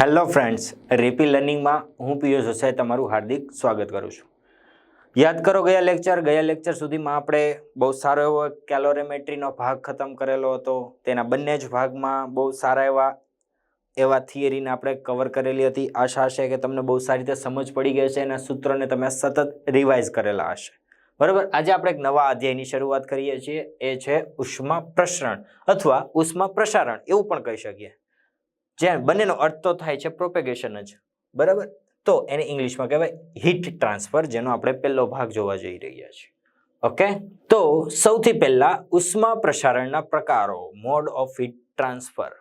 Hello friends, રેપી લર્નિંગમાં હું પિયુષ જોસાઈ તમારું હાર્દિક સ્વાગત કરું છું. યાદ કરો, ગયા લેક્ચર ગયા લેક્ચર સુધીમાં આપણે બહુ સારો એવો કેલોરેમેટ્રીનો ભાગ ખતમ કરેલો હતો. તેના બંને જ ભાગમાં બહુ સારા એવા એવા થિયરીને આપણે કવર કરેલી હતી. આશા છે કે તમને બહુ સારી રીતે સમજ પડી ગઈ છે અને સૂત્રોને તમે સતત રિવાઇઝ કરેલા હશે. બરાબર? આજે આપણે એક નવા અધ્યાયની શરૂઆત કરીએ છીએ. એ છે ઉષ્મા પ્રસરણ અથવા ઉષ્મા પ્રસારણ, એવું પણ કહી શકીએ. જ્યાં બંનેનો અર્થ તો થાય છે પ્રોપેગેશન જ. બરાબર? તો એને ઇંગ્લિશમાં કહેવાય હીટ ટ્રાન્સફર જેનો આપણે પહેલો ભાગ જોવા જઈ રહ્યા છીએ. ઓકે? તો સૌથી પહેલા ઉષ્મા પ્રસારણના પ્રકારો મોડ ઓફ હીટ ટ્રાન્સફર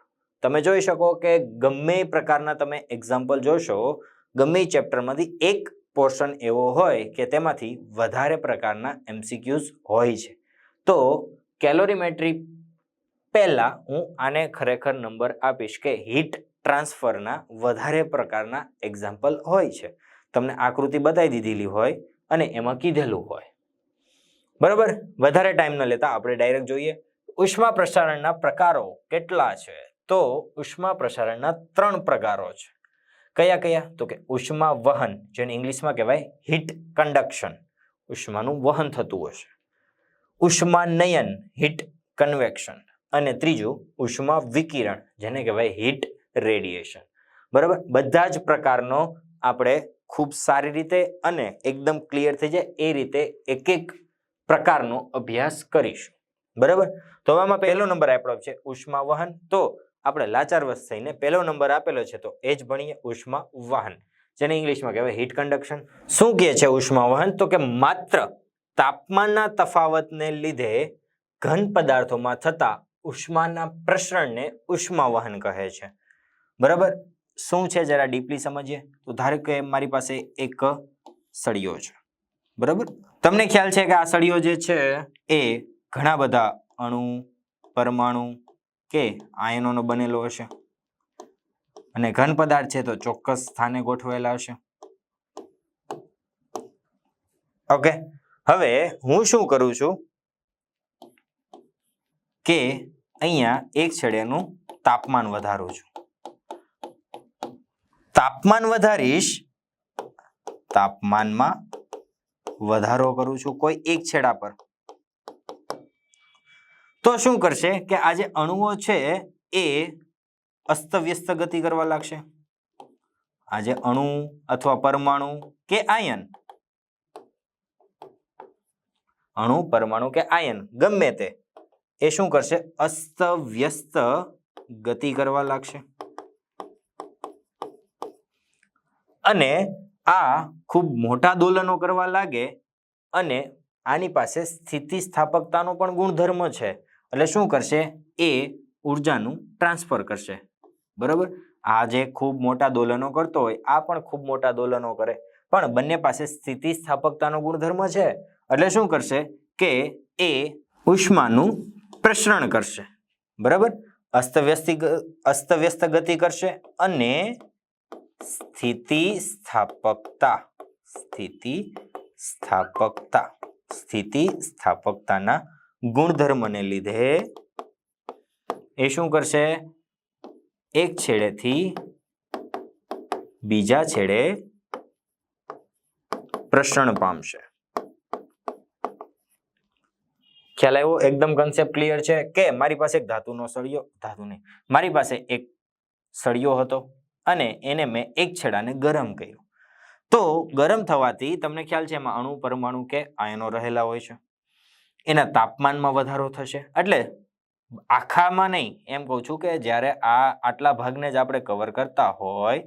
તમે જોઈ શકો કે ગમે પ્રકારના તમે એક્ઝામ્પલ જોશો, ગમે ચેપ્ટરમાંથી એક પોર્શન એવો હોય કે તેમાંથી વધારે પ્રકારના એમસીક્યુઝ હોય છે. તો કેલોરીમેટ્રી પહેલા હું આને ખરેખર નંબર આપીશ કે હીટ ટ્રાન્સફરના વધારે પ્રકારના એક્ઝામ્પલ હોય છે. તમને આકૃતિ બતાવી દીધેલી હોય અને એમાં કીધેલું હોય. બરાબર? વધારે ટાઈમ ન લેતા આપણે ડાયરેક્ટ જોઈએ. ઉષ્મા પ્રસારણના પ્રકારો કેટલા છે? તો ઉષ્મા પ્રસારણના ત્રણ પ્રકારો છે. કયા કયા? તો કે ઉષ્મા વહન, જેને ઇંગ્લિશમાં કહેવાય હીટ કન્ડક્શન ઉષ્માનું વહન થતું હશે ઉષ્માનયન, હીટ કન્વેક્શન. અને ત્રીજું ઉષ્મા વિકિરણ, જેને કહેવાય હીટ રેડિયેશન બરાબર? બધા જ પ્રકારનો આપણે ખૂબ સારી રીતે અને એકદમ ક્લિયર થઈ જાય એ રીતે એક એક પ્રકારનો અભ્યાસ કરીશું. બરાબર? તો આમાં પહેલો નંબર આપણો છે ઉષ્મા વહન. તો આપણે લાચાર વસ્ત થઈને પહેલો નંબર આપેલો છે તો એ જ ભણીએ ઉષ્મા વહન, જેને ઇંગ્લિશમાં કહેવાય હીટ કન્ડક્શન શું કહે છે ઉષ્મા વહન? તો કે માત્ર તાપમાનના તફાવતને લીધે ઘન પદાર્થોમાં થતા ઉષ્માના પ્રસરણને ઉષ્મા વહન કહે છે. બરાબર? શું છે જરા ડીપલી સમજીએ? તો ધારો કે મારી પાસે એક સળિયો છે. બરાબર? તમને ખ્યાલ છે કે આ સળિયો જે છે એ ઘણા બધા અણુ, પરમાણુ કે આયનોનો બનેલો હશે. અને ઘન પદાર્થ છે તો ચોક્કસ સ્થાને ગોઠવેલા હશે. ઓકે? હવે હું શું કરું છું? કે અહીંયા એક છેડેનું તાપમાન વધારું છું. તાપમાન વધારીશ, તાપમાનમાં વધારો કરું છું કોઈ એક છેડા પર. તો શું કરશે કે આ જે અણુઓ છે એ અસ્તવ્યસ્ત ગતિ કરવા લાગશે. આ જે અણુ અથવા પરમાણુ કે આયન. અણુ, પરમાણુ કે આયન, ગમે તે. એ શું કરશે? અસ્તવ્યસ્ત ગતિ કરવા લાગશે. અને આ ખૂબ મોટા દોલનો કરવા લાગે અને આની પાસે સ્થિતિસ્થાપકતાનો પણ ગુણધર્મ છે. એટલે શું કરશે? એ ઉર્જાનું ટ્રાન્સફર કરશે. બરાબર? આ જે ખૂબ મોટા દોલનો કરતો હોય, આ પણ ખૂબ મોટા દોલનો કરે. પણ બંને પાસે સ્થિતિસ્થાપકતાનો ગુણધર્મ છે. એટલે શું કરશે? કે એ ઉષ્માનું પ્રસરણ કરશે. બરાબર? અસ્તવ્યસ્ત અસ્તવ્યસ્ત ગતિ કરશે અને સ્થિતિ સ્થાપકતા સ્થિતિ સ્થાપકતા સ્થિતિ સ્થાપકતાના ગુણધર્મને લીધે એ શું કરશે? એક છેડેથી બીજા છેડે પ્રસરણ પામશે. ખ્યાલ આવ્યો? એકદમ કન્સેપ્ટ ક્લિયર છે કે મારી પાસે એક ધાતુનો સળિયો, ધાતુ નહીં, મારી પાસે એક સળિયો હતો અને એને મેં એક છેડાને ગરમ કર્યું. તો ગરમ થવાથી તમને ખ્યાલ છે એમાં અણુ, પરમાણુ કે આયનો રહેલા હોય છે. એના તાપમાનમાં વધારો થશે. એટલે આખામાં નહીં, એમ કહું છું કે જ્યારે આ આટલા ભાગને જ આપણે કવર કરતા હોય,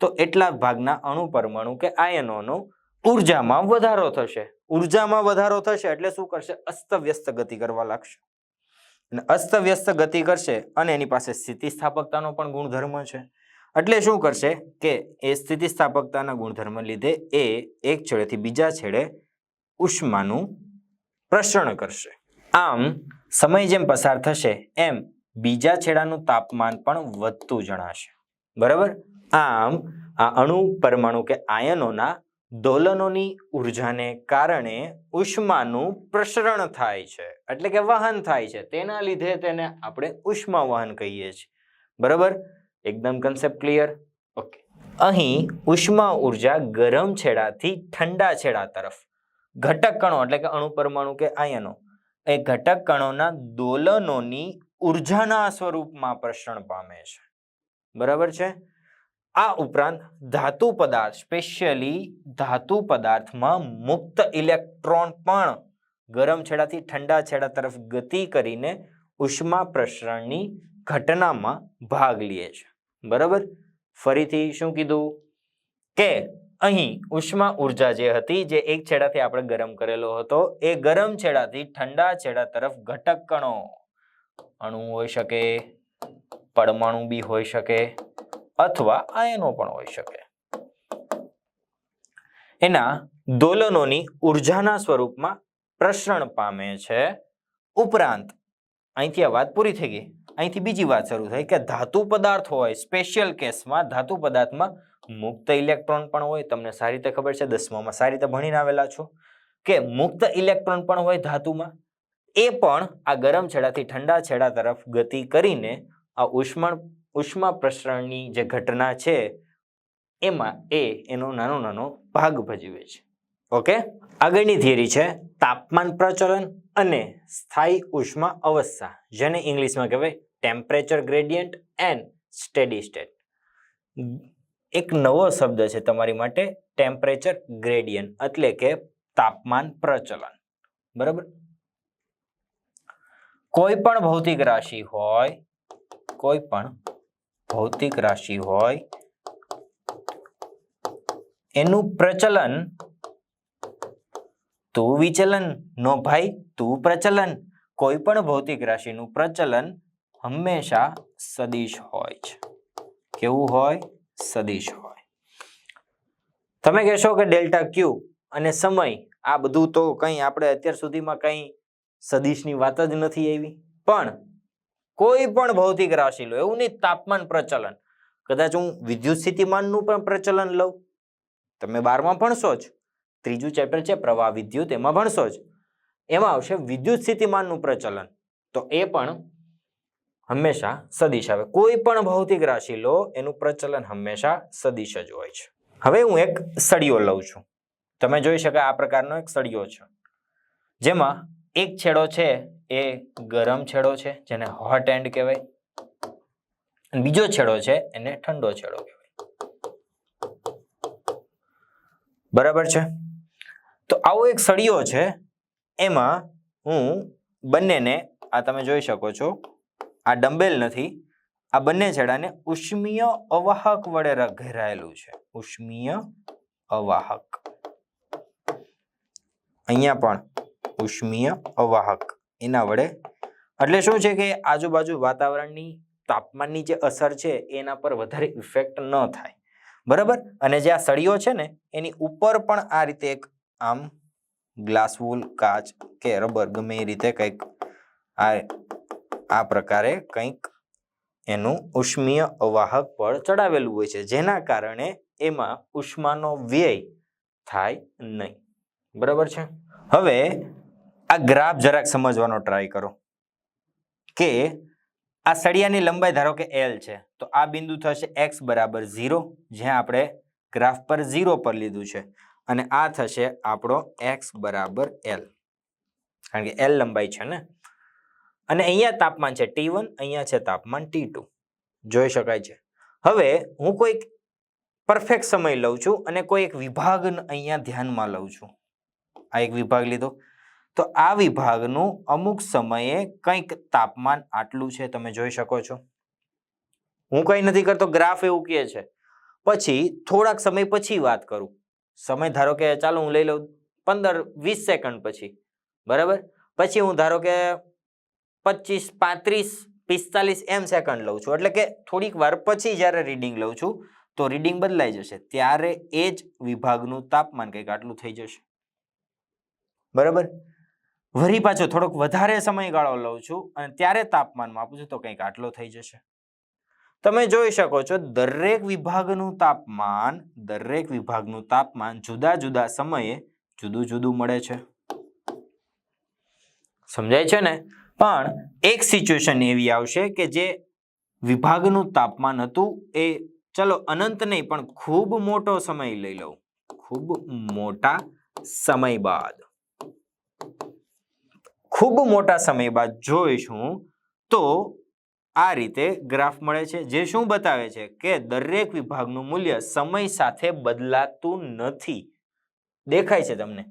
તો એટલા ભાગના અણુ, પરમાણુ કે આયનોનો ઉર્જામાં વધારો થશે. ઉર્જામાં વધારો થશે એટલે શું કરશે? અસ્તવ્યસ્ત ગતિ કરવા લાગશે. અને અસ્તવ્યસ્ત ગતિ કરશે અને એની પાસે સ્થિતિસ્થાપકતાનો પણ ગુણધર્મ છે. એટલે શું કરશે કે એ સ્થિતિસ્થાપકતાના ગુણધર્મ લીધે એ એક છેડેથી બીજા છેડે ઉષ્માનું પ્રસરણ કરશે. આમ, સમય જેમ પસાર થશે, એમ બીજા છેડાનું તાપમાન પણ વધતું જણાશે. બરાબર? આમ, આ અણુ, પરમાણુ કે આયનોના દોલનોની ઉર્જાને કારણે ઉષ્માનું પ્રસરણ થાય છે. એટલે કે વહન થાય છે. તેના લીધે તેને આપણે ઉષ્મા વહન કહીએ છીએ. બરાબર? એકદમ કન્સેપ્ટ ક્લિયર ઓકે અહીં ઉષ્મા ઊર્જા ગરમ છેડાથી ઠંડા છેડા તરફ. ઘટક કણો એટલે કે અણુ પરમાણુ કે આયનો. એ ઘટક કણોના દોલનોની ઉર્જાના સ્વરૂપમાં પ્રસરણ પામે છે. બરાબર છે? આ ઉપરાંત ધાતુ પદાર્થ સ્પેશિયલી ધાતુ પદાર્થમાં મુક્ત ઇલેક્ટ્રોન પણ ગરમ છેડાથી ઠંડા છેડા તરફ ગતિ કરીને ઉષ્મા પ્રસરણની ઘટનામાં ભાગ લે છે. બરાબર? ફરીથી શું કીધું? કે અહીં ઉષ્મા ઊર્જા જે હતી, જે એક છેડાથી આપણે ગરમ કરેલો હતો, એ ગરમ છેડાથી ઠંડા છેડા તરફ ઘટક કણો અણુ હોઈ શકે, પરમાણુ બી હોઈ શકે અથવા આયનો પણ હોઈ શકે. એના દોલનોની ઉર્જાના સ્વરૂપમાં પ્રસરણ પામે છે. ઉપરાંત, અહીંથી આ વાત પૂરી થઈ ગઈ. અહીંથી બીજી વાત શરૂ થઈ કે ધાતુ પદાર્થ હોય સ્પેશિયલ કેસમાં ધાતુ પદાર્થમાં મુક્ત ઇલેક્ટ્રોન પણ હોય. તમને સારી રીતે ખબર છે, દસમામાં સારી રીતે ભણીને આવેલા છો કે મુક્ત ઇલેક્ટ્રોન પણ હોય ધાતુમાં. એ પણ આ ગરમ છેડાથી ઠંડા છેડા તરફ ગતિ કરીને આ ઉષ્મા ઉષ્મા પ્રસરણની જે ઘટના છે, એમાં એ એનો નાનો નાનો ભાગ ભજવે છે. ઓકે? આગળની થિયરી છે, તાપમાન પ્રચલન અને સ્થાયી ઉષ્મા અવસ્થા, જેને ઇંગ્લિશમાં કહેવાય temperature gradient and steady state એક નવો શબ્દ છે તમારી માટે ટેમ્પરેચર ગ્રેડિયન્ટ એટલે કે તાપમાન પ્રચલન. બરાબર? કોઈ પણ ભૌતિક રાશિ હોય, કોઈ પણ ભૌતિક રાશિ હોય, એનું પ્રચલન તું વિચલન. નો ભાઈ, તું પ્રચલન. કોઈ પણ ભૌતિક રાશિનું પ્રચલન હંમેશા સદિશ હોય છે. કેવું હોય? સદિશ હોય. તમે કહેશો કે ડેલ્ટા ક્યુ અને સમય, આ બધું તો કંઈ આપણે અત્યાર સુધીમાં કંઈ સદિશની વાત જ નથી આવી. પણ કોઈ પણ ભૌતિક રાશિ લો, એવું નહીં તાપમાન પ્રચલન. કદાચ હું વિદ્યુત સ્થિતિમાનનું પણ પ્રચલન લઉં. તમે બારમાં ભણશો જ. ત્રીજું ચેપ્ટર છે પ્રવાહ વિદ્યુત, એમાં ભણશો જ. એમાં આવશે વિદ્યુત સ્થિતિમાનનું પ્રચલન. તો એ પણ હંમેશા સદિશ આવે. કોઈ પણ ભૌતિક રાશિ લો, એનું પ્રચલન હંમેશા સદિશ જ હોય છે. હવે હું એક સળિયો લઉં છું. તમે જોઈ શકાય આ પ્રકારનો એક સળિયો છે. જેમાં એક છેડો છે એ ગરમ છેડો છે, જેને હોટ એન્ડ કહેવાય. બીજો છેડો છે, એને ઠંડો છેડો કહેવાય. બરાબર છે? તો આવો એક સળિયો છે, એમાં હું બંનેને, આ તમે જોઈ શકો છો, આ ડંબેલ નથી, આ બંને છેડાને ઉષ્મીય અવાહક વડે ઘેરાયેલું છે. ઉષ્મીય અવાહક. અહીંયા પણ ઉષ્મીય અવાહક. એના વડે. એટલે શું છે કે આજુબાજુ વાતાવરણની તાપમાનની જે અસર છે, એના પર વધારે ઇફેક્ટ ન થાય. બરાબર? અને જે આ સળિયો છે ને, એની ઉપર પણ આ રીતે એક આમ ગ્લાસ વૂલ કાચ કે રબર ગમે એ રીતે કંઈક આ આ પ્રકારે કંઈક એનું ઉષ્મીય અવાહક બળ ચડાવેલું હોય છે. જેના કારણે એમાં ઉષ્માનો વ્યય થાય નહીં. બરાબર છે? હવે આ ગ્રાફ જરાક સમજવાનો ટ્રાય કરો. કે આ સળિયાની લંબાઈ ધારો કે એલ છે, તો આ બિંદુ થશે એક્સ બરાબર ઝીરો જ્યાં આપણે ગ્રાફ પર ઝીરો પર લીધું છે. અને આ થશે આપણો એક્સ બરાબર એલ કારણ કે એલ લંબાઈ છે ને? અને અહીંયા તાપમાન છે ટી વન અહીંયા છે તાપમાન ટી ટુ જોઈ શકાય છે. હવે હું કોઈક પરફેક્ટ સમય લઉં છું અને કોઈ એક વિભાગ અહીંયા ધ્યાનમાં લઉં છું. આ એક વિભાગ લીધો. તો આ વિભાગનું અમુક સમયે કંઈક તાપમાન આટલું છે, તમે જોઈ શકો છો. હું કંઈ નથી કરતો, ગ્રાફ એવું કહે છે. પછી થોડાક સમય પછી વાત કરું. સમય ધારો કે ચાલો હું લઈ લઉં પંદર વીસ સેકન્ડ પછી, બરાબર? પછી હું ધારો કે પચીસ, પાંત્રીસ, પિસ્તાલીસ એમ સેકન્ડ લઉં છું. એટલે કે થોડીક વાર પછી જ્યારે રીડિંગ લઉં છું, તો રીડિંગ બદલાઈ જશે. ત્યારે એ જ વિભાગનું તાપમાન કંઈક આટલું થઈ જશે. બરાબર? વળી પાછો થોડોક વધારે સમયગાળો લઉં છું અને ત્યારે તાપમાન માપું છું તો કંઈક આટલો થઈ જશે. તમે જોઈ શકો છો દરેક વિભાગનું તાપમાન, દરેક વિભાગનું તાપમાન જુદા જુદા સમયે જુદું જુદું મળે છે. સમજાય છે ને? પણ એક સિચ્યુએશન એવી આવશે કે જે વિભાગનું તાપમાન હતું એ ચલો અનંત નહીં પણ ખૂબ મોટો સમય લઈ લઉં. ખૂબ મોટા સમય બાદ. ખૂબ મોટા સમય બાદ જોઈશું તો આ રીતે ગ્રાફ મળે છે, જે શું બતાવે છે કે દરેક વિભાગનું મૂલ્ય સમય સાથે બદલાતું નથી. દેખાય છે તમને.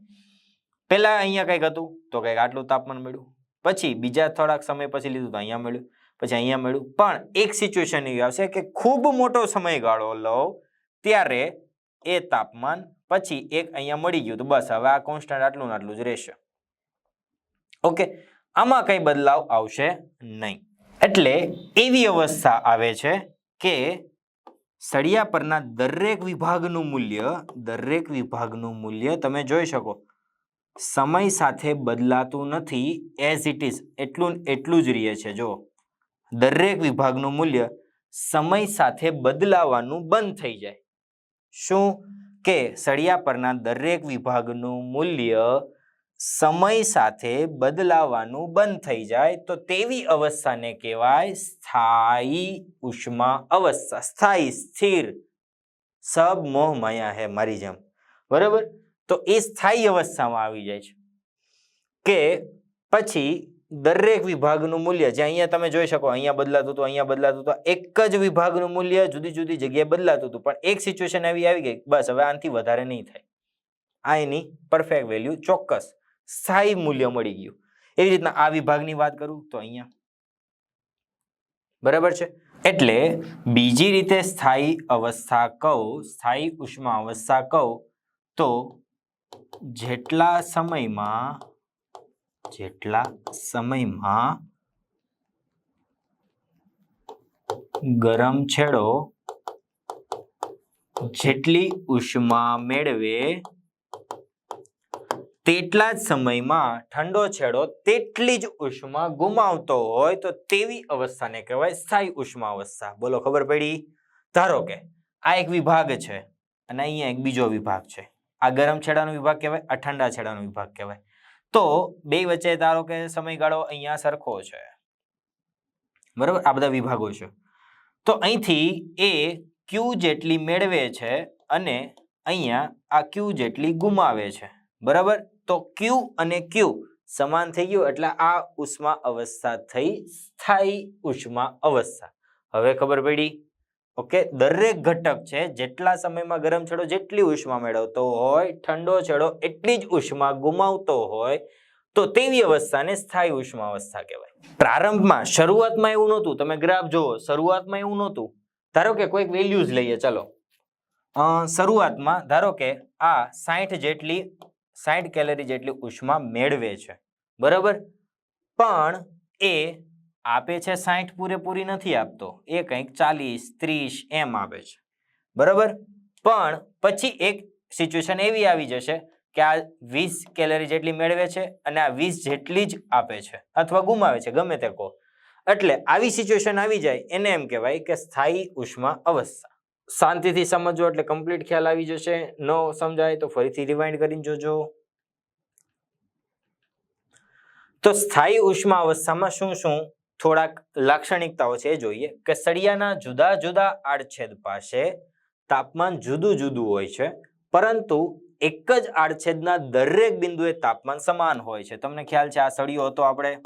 પહેલાં અહીંયા કંઈક હતું તો કંઈક આટલું તાપમાન મળ્યું. પછી બીજા થોડાક સમય પછી લીધું તો અહીંયા મળ્યું. પછી અહીંયા મળ્યું. પણ એક સિચ્યુએશન એવી આવશે કે ખૂબ મોટો સમયગાળો લો ત્યારે એ તાપમાન પછી એક અહીંયા મળી ગયું. તો બસ, હવે આ કોન્સ્ટન્ટ આટલું ને આટલું જ રહેશે. ઓકે, આમાં કંઈ બદલાવ આવશે નહીં. એટલે એવી અવસ્થા આવે છે કે સળિયા પરના દરેક વિભાગનું મૂલ્ય, દરેક વિભાગનું મૂલ્ય તમે જોઈ શકો. સમય સાથે બદલાતું નથી એઝ ઇટ ઇઝ એટલું એટલું જ રહે છે જો દરેક વિભાગનું મૂલ્ય સમય સાથે બદલાવાનું બંધ થઈ જાય. શું? કે સળિયા પરના દરેક વિભાગનું મૂલ્ય સમય સાથે બદલાવાનું બંધ થઈ જાય. તો તેવી અવસ્થાને કહેવાય સ્થાયી ઉષ્મા અવસ્થા. સ્થાયી, સ્થિર. સબ મોહ માયા હે મારી જેમ. બરાબર? તો એ સ્થાયી અવસ્થામાં આવી જાય છે. કે પછી દરેક વિભાગનું મૂલ્ય, જે અહીંયા તમે જોઈ શકો, અહીંયા બદલાતું હતું, અહીંયા બદલાતું હતું એક જ વિભાગનું મૂલ્ય જુદી જુદી જગ્યાએ બદલાતું હતું. પણ એક સિચ્યુએશન આવી આવી ગઈ. બસ, હવે આનાથી વધારે નહીં થાય. આ એની પરફેક્ટ વેલ્યુ ચોક્કસ. સ્થાયી મૂલ્ય મળી ગયું. એવી રીતના આ વિભાગની વાત કરું તો અહીંયા. બરાબર છે? એટલે બીજી રીતે સ્થાયી અવસ્થા કહું, સ્થાયી ઉષ્મા અવસ્થા કહું, તો જેટલા સમયમાં જેટલા સમયમાં ગરમ છેડો, જેટલી ઉષ્મા મેળવે તેટલા જ સમયમાં ઠંડો છેડો તેટલી જ ઉષ્મા ગુમાવતો હોય તો તેવી અવસ્થાને કહેવાય સ્થાયી ઉષ્મા અવસ્થા બોલો ખબર પડી? ધારો કે આ એક વિભાગ છે અને અહીંયા એક બીજો વિભાગ છે. આ ગરમ છેડાનો વિભાગ કહેવાય, આ ઠંડા છેડાનો વિભાગ કહેવાય. તો બે વચ્ચે ધારો કે સમયગાળો અહીંયા સરખો છે. બરાબર? આ બધા વિભાગો છે. તો અહીંથી એ ક્યુ જેટલી મેળવે છે અને અહીંયા આ ક્યુ જેટલી ગુમાવે છે. બરાબર? તો ક્યુ અને ક્યુ સમાન થઈ ગયું એટલે આ ઉષ્મા અવસ્થા થઈ સ્થાયી ઉષ્મા અવસ્થા. હવે ખબર પડી? ઓકે, દરેક ઘટક છે, જેટલા સમયમાં ગરમ છેડો જેટલી ઉષ્મા મેળવતો હોય, ઠંડો છેડો એટલી જ ઉષ્મા ગુમાવતો હોય, તો તેવી અવસ્થાને સ્થાયી ઉષ્મા અવસ્થા કહેવાય. પ્રારંભમાં શરૂઆતમાં એવું નહોતું. તમે ગ્રાફ જુઓ, શરૂઆતમાં એવું નહોતું. ધારો કે કોઈક વેલ્યુઝ લઈએ, ચલો. શરૂઆતમાં ધારો કે આ સાઠ જેટલી સાઠ કેલરી જેટલી ઉષ્મા મેળવે છે. બરાબર? પણ એ આપે છે સાઠ પૂરેપૂરી નથી આપતો. એ કંઈક ચાલીસ, ત્રીસ એમ આપે છે. બરાબર? પણ પછી એક સિચ્યુએશન એવી આવી જશે કે આ વીસ કેલરી જેટલી મેળવે છે અને આ વીસ જેટલી જ આપે છે અથવા ગુમાવે છે, ગમે તે કહો. એટલે આવી સિચ્યુએશન આવી જાય, એને એમ કહેવાય કે સ્થાયી ઉષ્મા અવસ્થા. શાંતિથી સમજો એટલે કમ્પ્લીટ ખ્યાલ આવી જશે. ન સમજાય તો ફરીથી રિવાઇન્ડ કરીને જોજો. તો સ્થાયી ઉષ્મા અવસ્થામાં શું શું? થોડાક લાક્ષણિકતાઓ છે, એ જોઈએ. કે સળિયાના જુદા જુદા આડછેદ પાસે તાપમાન જુદું જુદું હોય છે, પરંતુ એક જ આડછેદના દરેક બિંદુએ તાપમાન સમાન હોય છે. તમને ખ્યાલ છે આ સળિયો હતો આપણે?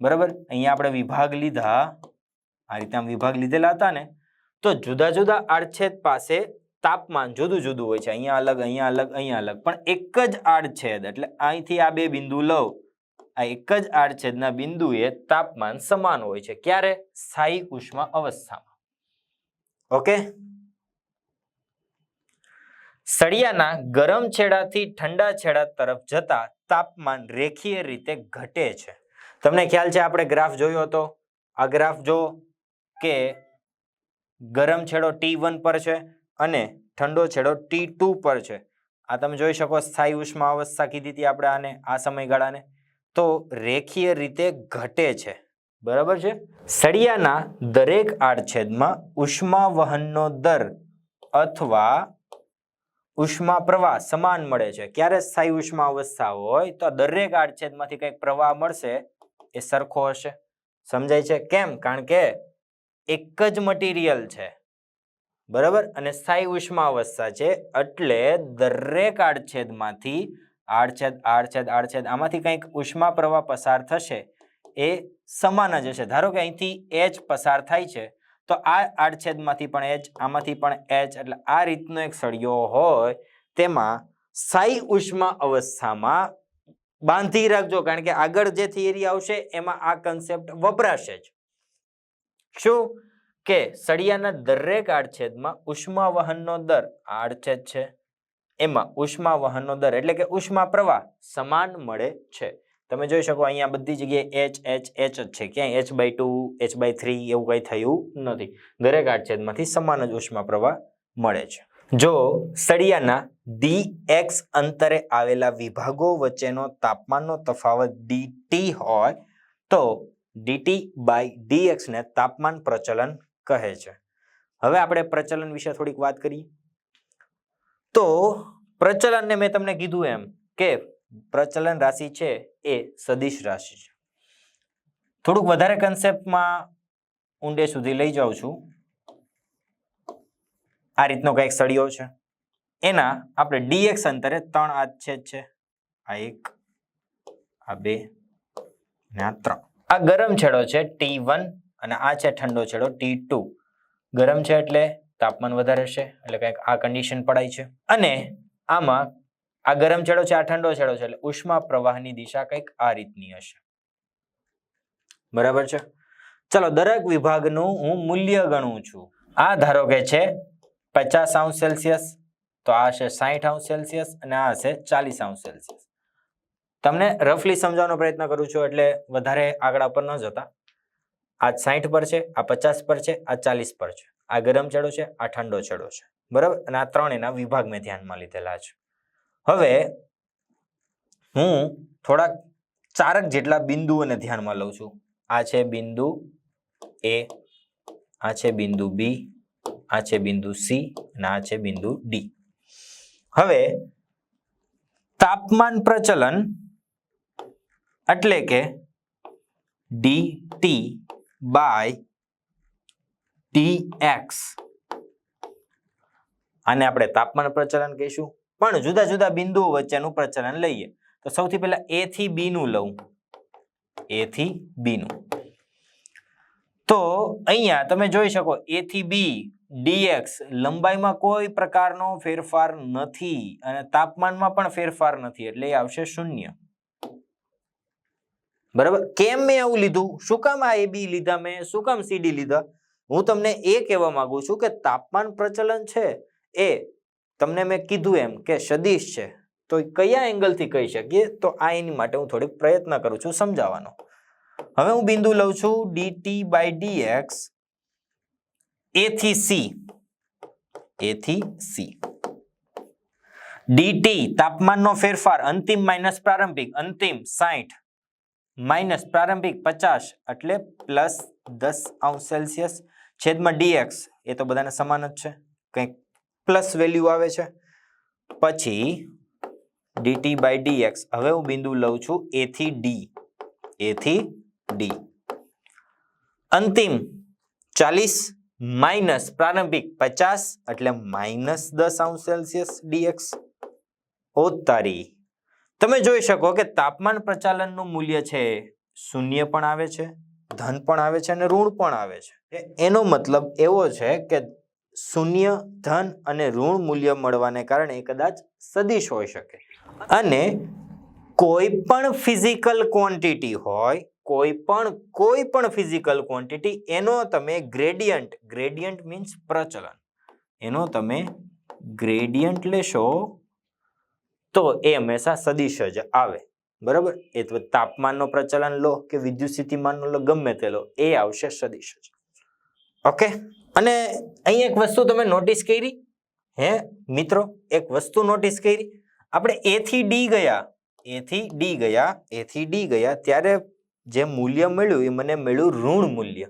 બરાબર? અહીંયા આપણે વિભાગ લીધા. આ રીતે આમ વિભાગ લીધેલા હતા ને? તો જુદા જુદા આડછેદ પાસે તાપમાન જુદું જુદું હોય છે. અહીંયા અલગ અહીંયા અલગ અહીંયા અલગ. પણ એક જ આડછેદ, એટલે અહીંથી આ બે બિંદુ લઉં. આ એક જ આડછેદના બિંદુએ તાપમાન સમાન હોય છે. ક્યારે? સ્થાયી ઉષ્મા અવસ્થામાં. ઓકે? સળિયાના ગરમ છેડાથી ઠંડા છેડા તરફ જતા તાપમાન રેખીય રીતે ઘટે છે. તમને ખ્યાલ છે? આપણે ગ્રાફ જોયો હતો. આ ગ્રાફ જો કે ગરમ છેડો ટી વન પર છે અને ઠંડો છેડો ટી ટુ પર છે. આ તમે જોઈ શકો સ્થાયી ઉષ્મા અવસ્થા કીધી હતી આપણે આને, આ સમયગાળાને. તો રેખીય રીતે ઘટે છે. બરાબર છે? સળિયાના દરેક આડછેદમાં ઉષ્મા વહનનો દર અથવા ઉષ્મા પ્રવાહ સમાન મળે છે. ક્યારે સ્થાયી ઉષ્મા અવસ્થા હોય તો દરેક આડછેદમાંથી કંઈક પ્રવાહ મળશે એ સરખો હશે. સમજાય છે? કેમ? કારણ કે એક જ મટીરિયલ છે. બરાબર? અને સ્થાયી ઉષ્મા અવસ્થા છે. એટલે દરેક આડછેદમાંથી, આડછેદ આડછેદ આડછેદ, આમાંથી કંઈક ઉષ્મા પ્રવાહ પસાર થશે, એ સમાન જ હશે. ધારો કે અહીંથી એચ પસાર થાય છે, તો આ આડછેદમાંથી પણ એચ આમાંથી પણ એચ એટલે આ રીતનો એક સળિયો હોય, તેમાં સ્થાયી ઉષ્મા અવસ્થામાં બાંધી રાખજો, કારણ કે આગળ જે થિયરી આવશે, એમાં આ કન્સેપ્ટ વપરાશે જ. શું? કે સળિયાના દરેક આડછેદમાં ઉષ્મા વહનનો દર આડછેદ છે. એમાં ઉષ્મા વહનનો દર એટલે કે ઉષ્મા પ્રવાહ સમાન મળે છે. તમે જોઈ શકો અહીંયા બધી જગ્યાએ એચ એચ એચ જ છે. ક્યાંય H by two H by three એવું કંઈ થયું નથી. દરેક આડછેદમાંથી સમાન જ ઉષ્મા પ્રવાહ મળે છે. જો સળિયાના ડી એક્સ અંતરે આવેલા વિભાગો વચ્ચેનો તાપમાનનો તફાવત ડીટી હોય, તો ડીટી બાય ડીએક્સ ને તાપમાન પ્રચલન કહે છે. હવે આપણે પ્રચલન વિશે થોડીક વાત કરીએ. તો પ્રચલનને મેં તમને કીધું એમ કે પ્રચલન રાશિ છે એ સદિશ રાશિ છે. થોડુંક વધારે કન્સેપ્ટમાં ઊંડે સુધી લઈ જાઉં છું. આ રીતનો કંઈક સળિયો છે. એના આપણે ડીએક્સ અંતરે ત્રણ આચ્છેદ છે. આ એક, આ બે ને આ ત્રણ. આ ગરમ છેડો છે ટી વન અને આ છે ઠંડો છેડો ટી ટુ ગરમ છે એટલે તાપમાન વધારે છે, એટલે કંઈક આ કન્ડિશન પડાય છે. અને આમાં આ ગરમ છેડો છે, આ ઠંડો છેડો છે, એટલે ઉષ્મા પ્રવાહની દિશા કંઈક આ રીતની હશે. બરાબર છે? ચલો, દરેક વિભાગનું હું મૂલ્ય ગણું છું. આ ધારો કે છે પચાસ અંશ સેલ્સિયસ, તો આ છે સાહીઠ અંશ સેલ્સિયસ અને આ છે ચાલીસ અંશ સેલ્સિયસ. તમને રફલી સમજાવવાનો પ્રયત્ન કરું છું, એટલે વધારે આંકડા પર ન જતા. આ સાહીઠ પર છે, આ પચાસ પર છે, આ ચાલીસ પર છે. આ ગરમ છેડો છે, આ ઠંડો છેડો છે. બરાબર? અને આ ત્રણ એના વિભાગ મેં ધ્યાનમાં લીધેલા છે. હવે હું થોડાક ચારક જેટલા બિંદુઓને ધ્યાનમાં લઉં છું. આ છે બિંદુ એ, આ છે બિંદુ બી, આ છે બિંદુ સી અને આ છે બિંદુ ડી. હવે તાપમાન પ્રચલન એટલે કે D T by T X આને આપણે તાપમાન પ્રચલન કહીશું. પણ જુદા જુદા બિંદુઓ વચ્ચેનું પ્રચલન લઈએ. તો સૌથી પહેલા એ થી બી નું લઉં. એ થી બી નું. તો અહીંયા તમે જોઈ શકો એ થી બી ડીએક્સ લંબાઈમાં કોઈ પ્રકારનો ફેરફાર નથી અને તાપમાનમાં પણ ફેરફાર નથી. એટલે એ આવશે શૂન્ય. બરાબર? કેમ મેં આવું લીધું? શું કામ આ એ બી લીધા મેં? શું કામ સીડી લીધા? હું તમને એ કહેવા માંગુ છું કે તાપમાન પ્રચલન છે એ તમને મેં કીધું એમ કે સદીશ છે. તો કયા એંગલથી કહી શકીએ? તો આ એની માટે હું થોડીક પ્રયત્ન કરું છું સમજાવવાનો. હવે હું બિંદુ લઉં છું ડીટી બાય dx એ થી સી એ થી સી ડીટી તાપમાનનો ફેરફાર અંતિમ માઇનસ પ્રારંભિક, અંતિમ સાઠ માઇનસ પ્રારંભિક પચાસ એટલે પ્લસ દસ અંશ સેલ્સિયસ છેદમાં ડીએક્સ. એ તો બધાને સમાન જ છે. કંઈક પ્લસ વેલ્યુ આવે છે. પછી ડીટી બાય ડીએક્સ. હવે હું બિંદુ લઉં છું એથી ડી. એથી ડી. અંતિમ ચાલીસ માઇનસ પ્રારંભિક પચાસ એટલે માઇનસ દસ અંશ સેલ્સિયસ ડીએક્સ. ઓતારી તારી. તમે જોઈ શકો કે તાપમાન પ્રચાલનનું મૂલ્ય છે, શૂન્ય પણ આવે છે, ધન પણ આવે છે અને ઋણ પણ આવે છે. એનો મતલબ એવો છે કે શૂન્ય, ધન અને ઋણ મૂલ્ય મળવાને કારણે કદાચ સદિશ હોઈ શકે. અને કોઈ પણ ફિઝિકલ ક્વોન્ટિટી હોય, કોઈ પણ કોઈ પણ ફિઝિકલ ક્વોન્ટિટી, એનો તમે ગ્રેડિયન્ટ ગ્રેડિયન્ટ મીન્સ પ્રચલન, એનો તમે ગ્રેડિયન્ટ લેશો તો એ હંમેશા સદિશ જ આવે. બરાબર? એ તો તાપમાનનો પ્રચલન લો કે વિદ્યુત સ્થિતિમાનનો લો, ગમે તે લો, એ આવશે સદિશ જ. ઓકે? અને અહીં એક વસ્તુ તમે નોટિસ કરી. હે? મિત્રો, એક વસ્તુ નોટિસ કરી. આપણે એ થી ડી ગયા. એ થી ડી ગયા. એ થી ડી ગયા. ત્યારે જે મૂલ્ય મળ્યું, એ મને મળ્યું ઋણ મૂલ્ય.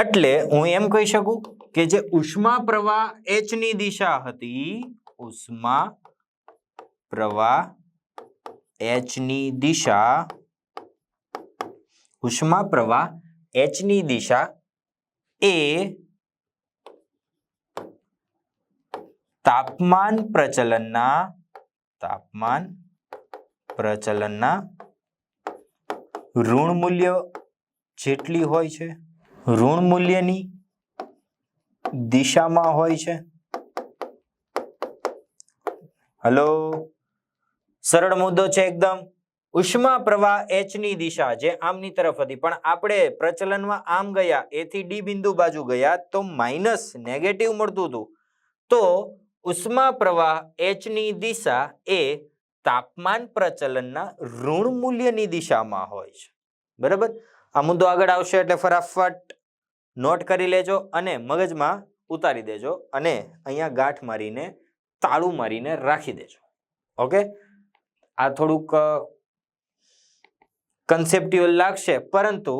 એટલે હું એમ કહી શકું કે જે ઉષ્મા પ્રવાહ એચની દિશા હતી, ઉષ્મા પ્રવાહ એચની દિશા, ઉષ્મા પ્રવાહ એચની દિશા એ તાપમાન પ્રચલનના તાપમાન પ્રચલનના ઋણ મૂલ્ય જેટલી હોય છે, ઋણ મૂલ્યની દિશામાં હોય છે. હલો સરળ મુદ્દો છે એકદમ. ઉષ્મા પ્રવાહ એચની દિશા જે આમની તરફ હતી. પણ આપણે પ્રચલનમાં આમ ગયા એથી ડી બિંદુ બાજુ ગયા, તો માઇનસ નેગેટિવ મળતું હતું. તો ઉષ્મા પ્રવાહ એચની દિશા એ તાપમાન પ્રચલનના ઋણ મૂલ્યની દિશામાં હોય છે. બરાબર? આ મુદ્દો આગળ આવશે એટલે ફટાફટ નોટ કરી લેજો અને મગજમાં ઉતારી દેજો અને અહીંયા ગાંઠ મારીને, તાળું મારીને રાખી દેજો. ઓકે આ થોડુંક કન્સેપ્ટ્યુઅલ લાગશે. પરંતુ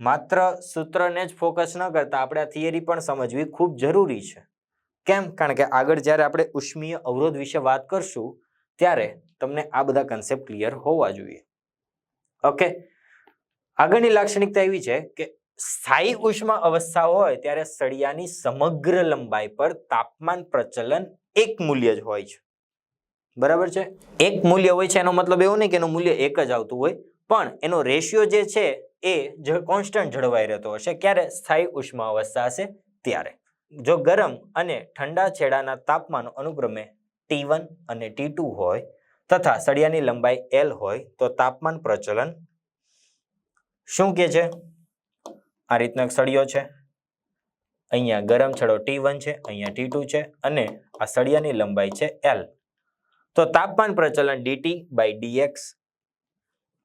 માત્ર સૂત્રને જ ફોકસ ન કરતા આપણે આ થિયરી પણ સમજવી ખૂબ જરૂરી છે. કેમ? કારણ કે આગળ જ્યારે આપણે ઉષ્મીય અવરોધ વિશે વાત કરશું, ત્યારે તમને આ બધા કન્સેપ્ટ ક્લિયર હોવા જોઈએ. ઓકે આગળની લાક્ષણિકતા એવી છે કે સ્થાયી ઉષ્મા અવસ્થા હોય ત્યારે સળિયાની સમગ્ર લંબાઈ પર તાપમાન પ્રચલન એક મૂલ્ય જ હોય છે. બરાબર છે? એક મૂલ્ય હોય છે, એનો મતલબ એવો નહીં કે એનું મૂલ્ય એક જ આવતું હોય, પણ એનો રેશિયો જે છે એ કોન્સ્ટન્ટ જળવાઈ રહેતો હશે. ક્યારે? સ્થાયી ઉષ્મા અવસ્થા હશે ત્યારે. જો ગરમ અને ઠંડા છેડાના તાપમાન અનુક્રમે ટી અને ટી હોય તથા સળિયાની લંબાઈ એલ હોય તો તાપમાન પ્રચલન શું કે છે? આ રીતનો સળિયો છે. અહીંયા ગરમ છેડો ટી છે, અહીંયા ટી છે અને આ સળિયાની લંબાઈ છે એલ તો તાપમાન પ્રચલન ડીટી બાય ડીએક્સ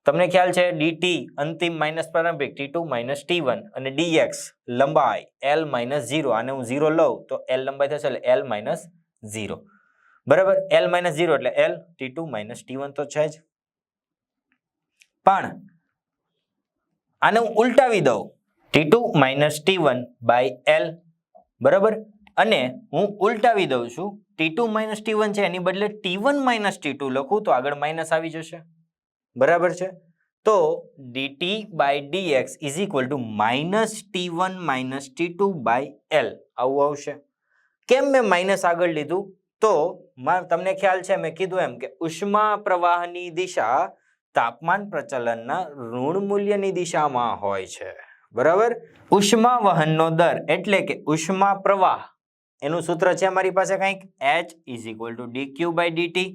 તમને ખ્યાલ છે? ડીટી અંતિમ માઇનસ પ્રારંભિક T two minus T one અને ડીએક્સ લંબાઈ એલ માઇનસ ઝીરો આને હું ઝીરો લઉં તો એલ લંબાઈ થશે એટલે એલ માઇનસ ઝીરો બરાબર? એલ માઇનસ ઝીરો એટલે L T two minus T one તો છે જ. પણ આને હું ઉલટાવી દઉં. T two minus T one by L બરાબર? અને હું ઉલટાવી દઉં છું T two minus T one છે, એની બદલે T one minus T two લખું તો આગળ માઇનસ આવી જશે. બરાબર છે? તો D T by D X is equal to minus T one minus T two by L આવું આવશે. કેમ મેં માઇનસ આગળ લીધું? તો તમને ખ્યાલ છે, મેં કીધું એમ કે ઉષ્મા પ્રવાહની દિશા તાપમાન પ્રચલનના ઋણ મૂલ્યની દિશામાં હોય છે. બરાબર? ઉષ્મા વહનનો દર એટલે કે ઉષ્મા પ્રવાહ. એનું સૂત્ર છે અમારી પાસે કંઈક? H is equal to D Q by D T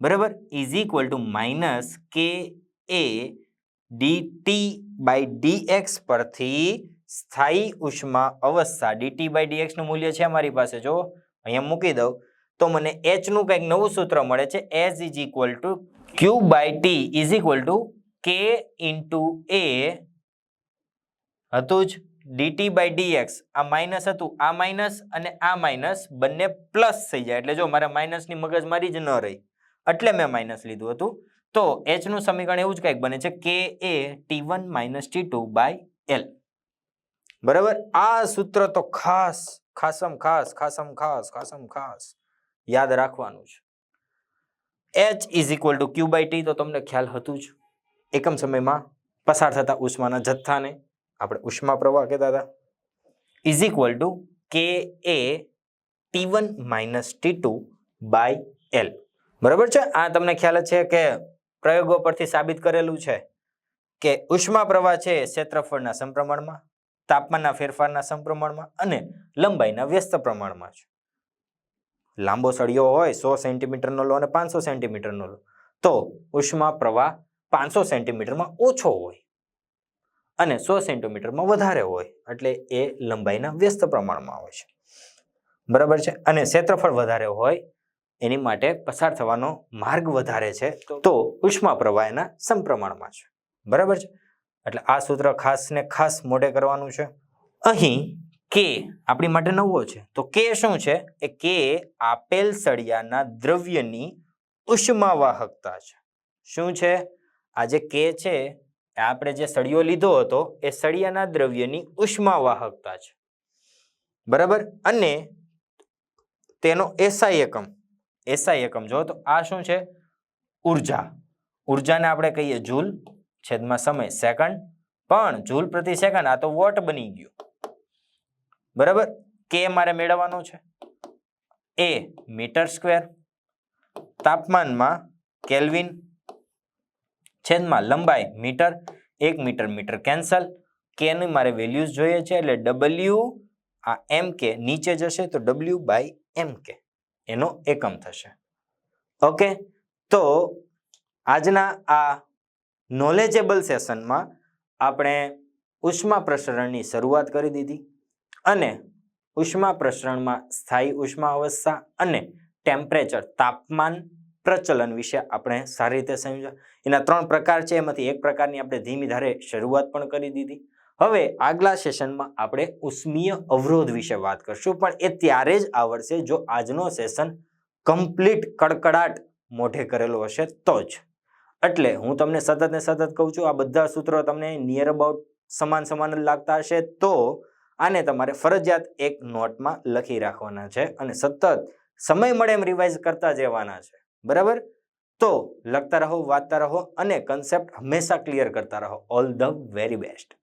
બરાબર? Is equal to minus K A D T by dx પરથી સ્થાયી ઉષ્મા અવસ્થા ડીટી બાય ડીએક્સનું મૂલ્ય છે અમારી પાસે. જો અહીંયા મૂકી દઉં, તો મને એચનું કંઈક નવું સૂત્ર મળે છે. H is equal to Q by T is equal to K into A હતું જ? D T by D X આ માઇનસ હતું, આ માઇનસ અને આ માઇનસ બંને પ્લસ થઈ જાય. એટલે જો મારે માઇનસની મગજમારી જ ન રહી, એટલે મેં માઇનસ લીધું હતું. તો એચનું સમીકરણ એવું જ કંઈક બને છે કે A T one minus T two by L બરાબર? આ સૂત્ર તો ખાસ, ખાસમ ખાસ ખાસમ ખાસ ખાસમ ખાસ યાદ રાખવાનું છે. H is equal to Q by T તો તમને ખ્યાલ હતું જ. એકમ સમયમાં પસાર થતા ઉષ્માના જથ્થાને આપણે ઉષ્મા પ્રવાહ કહેતા હતા. Is equal to K A T one minus T two by L બરાબર છે? આ તમને ખ્યાલ છે કે પ્રયોગો પરથી સાબિત કરેલું છે કે ઉષ્મા પ્રવાહ છે ક્ષેત્રફળના સંપ્રમાણમાં તાપમાનના ફેરફારના સંપ્રમણમાં અને લંબાઈના વ્યસ્ત પ્રમાણમાં છે. લાંબો સળિયો હોય સો સેન્ટીમીટરનો લો અને પાંચસો સેન્ટીમીટરનો લો. તો ઉષ્મા પ્રવાહ પાંચસો સેન્ટીમીટરમાં ઓછો હોય. અને સો સેન્ટીમીટરમાં વધારે હોય એટલે એ લંબાઈના વ્યસ્ત પ્રમાણમાં હોય છે. બરાબર છે? અને ક્ષેત્રફળ વધારે હોય એની માટે પસાર થવાનો માર્ગ વધારે છે તો- ઉષ્મા પ્રવાહના સમપ્રમાણમાં છે. બરાબર છે? એટલે આ સૂત્ર ખાસ ને ખાસ મોઢે કરવાનું છે. અહીં કે આપણી માટે નવો છે. તો કે શું છે? એ કે આપેલ સળિયાના દ્રવ્યની ઉષ્માવાહકતા છે. શું છે? આ જે કે છે આપણે જે સળિયો લીધો હતો, એ સળિયાના દ્રવ્યની ઉષ્માવાહકતા છે. બરાબર? અને તેનો એસઆઈ એકમ એસઆઈ એકમ, જો તો આ શું છે? ઊર્જા. ઉર્જાને આપણે કહીએ જૂલ છેદમાં સમય, સેકન્ડ. પણ જૂલ પ્રતિ સેકન્ડ, આ તો વોટ બની ગયું. બરાબર? કે મારે મેળવવાનો છે. A meter square. તાપમાનમાં કેલ્વિન છેદમાં લંબાઈ મીટર, એક મીટર મીટર કેન્સલ કે ની મારે વેલ્યુઝ જોઈએ છે એટલે ડબલ્યુ આ એમ કે નીચે જશે તો ડબલ્યુ બાય એમ કે એનો એકમ થશે. ઓકે તો આજના આ નોલેજેબલ સેશનમાં આપણે ઉષ્મા પ્રસરણની શરૂઆત કરી દીધી અને ઉષ્મા પ્રસરણમાં સ્થાયી ઉષ્મા અવસ્થા અને ટેમ્પરેચર તાપમાન પ્રચલન વિશે આપણે સારી રીતે સમજ્યા. એના ત્રણ પ્રકાર છે, એમાંથી એક પ્રકારની આપણે ધીમી ધારે શરૂઆત પણ કરી દીધી. હવે આગલા સેશનમાં આપણે ઉષ્મીય અવરોધ વિશે વાત કરશું, પણ એ ત્યારે જ આવડશે જો આજનો સેશન કમ્પ્લીટ કડકડાટ મોઢે કરેલો હશે તો જ. એટલે હું તમને સતત ને સતત કહું છું, આ બધા સૂત્રો તમને નિયર અબાઉટ સમાન સમાન જ લાગતા હશે, તો આને તમારે ફરજિયાત એક નોટમાં લખી રાખવાના છે અને સતત સમય મળે એમ રિવાઇઝ કરતા જવાના છે. બરાબર? તો લખતા રહો, વાંચતા રહો અને કન્સેપ્ટ હંમેશા ક્લિયર કરતા રહો. All the very best